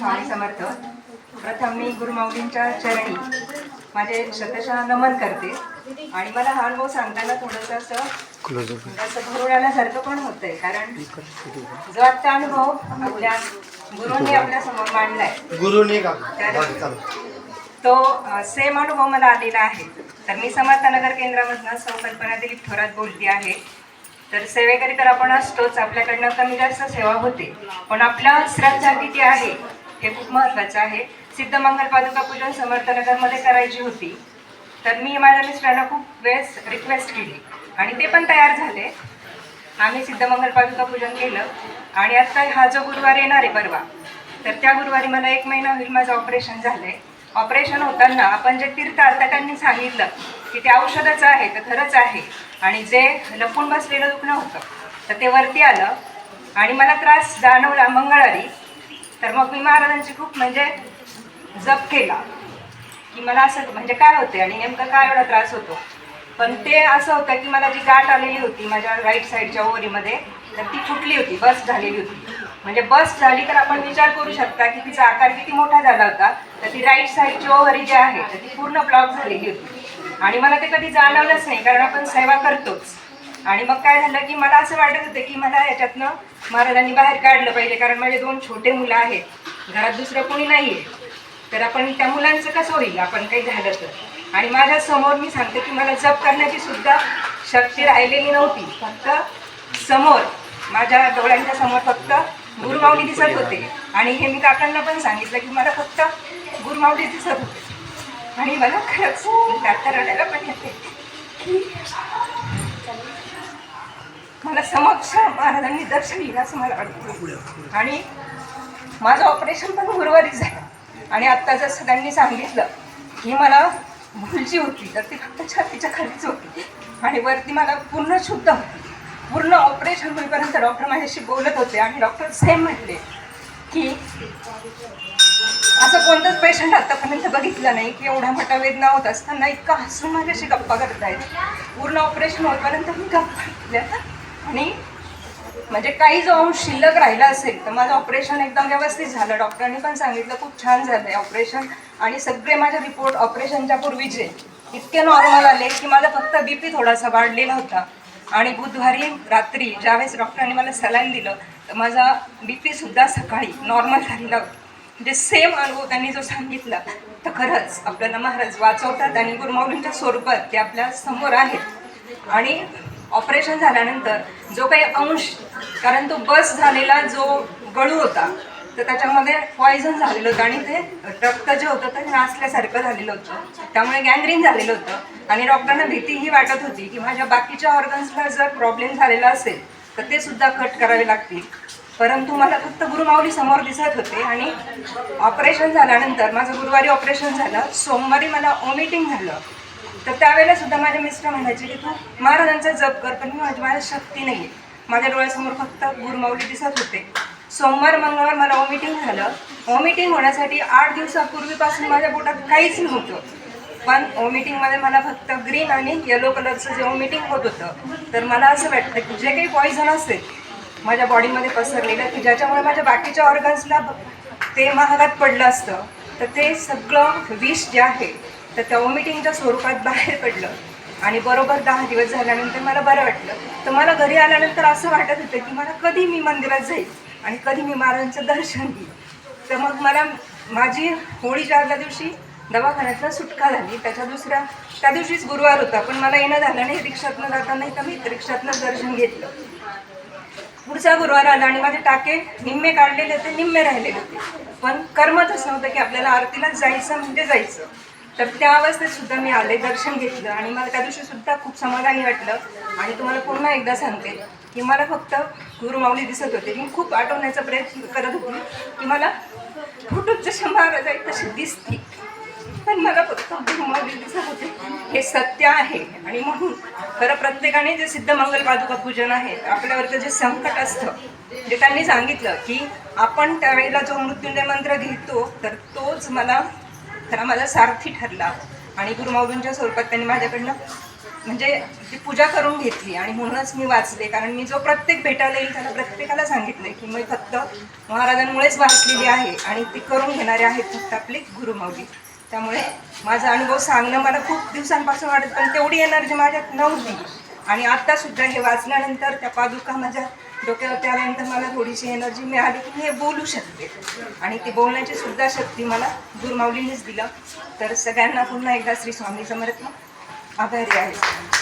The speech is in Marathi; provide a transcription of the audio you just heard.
स्वामी समर्थ. प्रथम मी गुरुमाऊलींच्या चरणी माझे शतशः नमन करते. आणि मला हा अनुभव सांगताना थोडंसं असं असं भरून आल्यासारखं पण होतंय. कारण जो आजचा अनुभव आपल्या गुरुंनी आपल्यासमोर मांडलाय. गुरुने तो सेम अनुभव मला आलेला आहे. तर मी समर्थनगर केंद्रामधनं संकल्पना दिलीप थोरात बोलते आहे. तर सेवेकरी तर आपण असतोच. आपल्याकडनं कमी जास्त सेवा होते. पण आपला श्रद्धा किती आहे? हे खूप महत्त्वाचं आहे. सिद्धमंगल पादुका पूजन समर्थनगरमध्ये करायची होती. तर मी माझ्या मिस्टरांना खूप वेळेस रिक्वेस्ट केली. आणि ते पण तयार झाले. आम्ही सिद्धमंगल पादुका पूजन केलं. आणि आता हा जो गुरुवार येणार आहे परवा तर त्या गुरुवारी मला एक महिना होईल माझं ऑपरेशन झालं आहे ऑपरेशन होताना आपण जे तीर्थ आता त्यांनी सांगितलं की ते औषधाचं आहे तर खरंच आहे. आणि जे लपून बसलेलं दुखणं होतं तर ते वरती आलं. आणि मला त्रास जाणवला मंगळवारी. तर मग मी महाराजांची खूप म्हणजे जप केला. की मला असं म्हणजे काय होते आणि नेमकं काय एवढा त्रास होतो. पण ते असं होतं की मला जी गाठ आलेली होती माझ्या राईट साईडच्या ओरीमध्ये तर ती फुटली होती बस झालेली होती. म्हणजे बस झाली तर आपण विचार करू शकता की तिचा आकार किती मोठा झाला होता. तर ती राईट साईडची ओव्हरी जी आहे तर ती पूर्ण ब्लॉक झालेली होती. आणि मला ते कधी जाणवलंच नाही कारण आपण सेवा करतोच. आणि मग काय झालं की मला असं वाटत होतं की मला याच्यातनं महाराजांनी बाहेर काढलं पाहिजे कारण माझे दोन छोटे मुलं आहेत. घरात दुसरं कोणी नाही आहे तर आपण त्या मुलांचं कसं होईल? आपण काही झालं तर. आणि माझ्यासमोर मी सांगते की मला जप करण्याची सुद्धा शक्ती राहिलेली नव्हती. फक्त समोर माझ्या डोळ्यांच्या समोर फक्त गुरुमावली दिसत होते. आणि हे मी काकांना पण सांगितलं की मला फक्त गुरुमावली दिसत होते. आणि मला खरंच आता रडायला पण येते. की मला समक्ष महाराजांनी दर्शन दिलं असं मला वाटतं. आणि माझं ऑपरेशन पण गुरुवारी झालं. आणि आत्ता जसं त्यांनी सांगितलं की मला भूलची होती तर ती फक्त छातीच्या खालीच होती. आणि वरती मला पूर्ण शुद्ध होती. पूर्ण ऑपरेशन होईपर्यंत डॉक्टर माझ्याशी बोलत होते आणि डॉक्टर सेम म्हटले की असं कोणतंच पेशंट आतापर्यंत बघितलं नाही की एवढा मोठा वेदना होत असताना इतका हसून माझ्याशी गप्पा करत आहेत पूर्ण ऑपरेशन होईपर्यंत मी गप्पा घेतल्या आणि म्हणजे काही जो अंश शिल्लक राहिला असेल तर माझं ऑपरेशन एकदम व्यवस्थित झालं. डॉक्टरांनी पण सांगितलं खूप छान झालं आहे ऑपरेशन आणि सगळे माझे रिपोर्ट ऑपरेशनच्या पूर्वीचे. इतके नॉर्मल आले की माझा फक्त बी पी थोडासा वाढलेला होता. आणि बुधवारी रात्री ज्यावेळेस डॉक्टरांनी मला सलाईन दिलं तर माझा बी पीसुद्धा सकाळी नॉर्मल झालेला होता. म्हणजे सेम अनुभव त्यांनी जो सांगितला तर खरंच आपल्याला महाराज वाचवतात आणि गुरुमाऊलींच्या स्वरूपात ते आपल्यासमोर आहेत. आणि ऑपरेशन झाल्यानंतर जो काही अंश कारण तो बस झालेला जो गळू होता तर त्याच्यामध्ये पॉयझन झालेलं होतं आणि ते रक्त जे होतं ते नासल्यासारखं झालेलं होतं. त्यामुळे गँग्रीन झालेलं होतं आणि डॉक्टरांना भीतीही वाटत होती की माझ्या बाकीच्या ऑर्गन्सला जर प्रॉब्लेम झालेला असेल तर ते सुद्धा कट करावे लागतील. परंतु मला फक्त गुरुमाऊली समोर दिसत होते आणि ऑपरेशन झाल्यानंतर माझं गुरुवारी ऑपरेशन झालं सोमवारी मला ओमिटिंग झालं. तर त्यावेळेला सुद्धा माझे मिस्टर म्हणायचे की तू महाराजांचा जप कर पण मी माझी माझ्या शक्ती नाही आहे माझ्या डोळ्यासमोर फक्त गुरमावली दिसत होते. सोमवार मंगळवार मला वॉमिटिंग झालं. वॉमिटिंग होण्यासाठी आठ दिवसापूर्वीपासून माझ्या पोटात काहीच नव्हतं. पण वॉमिटिंगमध्ये मला फक्त ग्रीन आणि येलो कलरचं जे वॉमिटिंग होत होतं तर मला असं वाटतं की जे काही पॉइझन असेल माझ्या बॉडीमध्ये पसरलेलं की ज्याच्यामुळे माझ्या बाकीच्या ऑर्गन्सला ते महागात पडलं असतं तर ते सगळं विष जे आहे तर त्या वॉमिटिंगच्या स्वरूपात बाहेर पडलं. आणि बरोबर दहा दिवस झाल्यानंतर मला बरं वाटलं. तर मला घरी आल्यानंतर असं वाटत होतं की मला कधी मी मंदिरात जाईल आणि कधी मी महाराजांचं दर्शन घेईल. तर मग मला माझी होळीच्या आदल्या दिवशी दवाखान्यातनं सुटका झाली. त्याच्या दुसऱ्या त्या दिवशीच गुरुवार होता पण मला येणं झालं नाही रिक्षातनं जाता नाही तर मी रिक्षातनं दर्शन घेतलं. पुढचा गुरुवार आला आणि माझे टाके निम्मे काढलेले होते निम्मे राहिलेले होते. पण कर्मतच नव्हतं की आपल्याला आरतीला जायचं म्हणजे जायचं. तर त्या अवस्थेत सुद्धा मी आले दर्शन घेतलं आणि मला त्या दिवशी सुद्धा खूप समाधानी वाटलं आणि तुम्हाला पुन्हा एकदा सांगते की मला फक्त गुरुमाऊली दिसत होते. मी खूप आठवण्याचा प्रयत्न करत होती की मला फोटोत जसे महाराज आहेत तशी दिसते. पण मला फक्त गुरुमाऊली दिसत होते. हे सत्य आहे. आणि म्हणून खरं प्रत्येकाने जे सिद्धमंगल पादुका पूजन आहे आपल्यावरचं जे संकट असतं जे त्यांनी सांगितलं की आपण त्यावेळेला जो मृत्युंजय मंत्र घेतो तर तोच मला खरा माझा सारथी ठरला. आणि गुरुमाऊलींच्या स्वरूपात त्यांनी माझ्याकडनं म्हणजे ती पूजा करून घेतली आणि म्हणूनच मी वाचले. कारण मी जो प्रत्येक भेटायला येईल त्याला प्रत्येकाला सांगितलं की मी फक्त महाराजांमुळेच वाचलेली आहे आणि ती करून घेणारे आहेत फक्त आपली गुरुमाऊली त्यामुळे माझा अनुभव सांगणं मला खूप दिवसांपासून वाटत पण तेवढी एनर्जी माझ्यात नव्हती. आणि आत्तासुद्धा हे वाचल्यानंतर त्या पादुका माझ्या डोक्यावर त्यानंतर मला थोडीशी एनर्जी मिळाली की मी हे बोलू शकते. आणि ती बोलण्याची सुद्धा शक्ती मला गुरुमाऊलीनेच दिलं. तर सगळ्यांना पुन्हा एकदा श्री स्वामी समर्थ. आभारी आहे.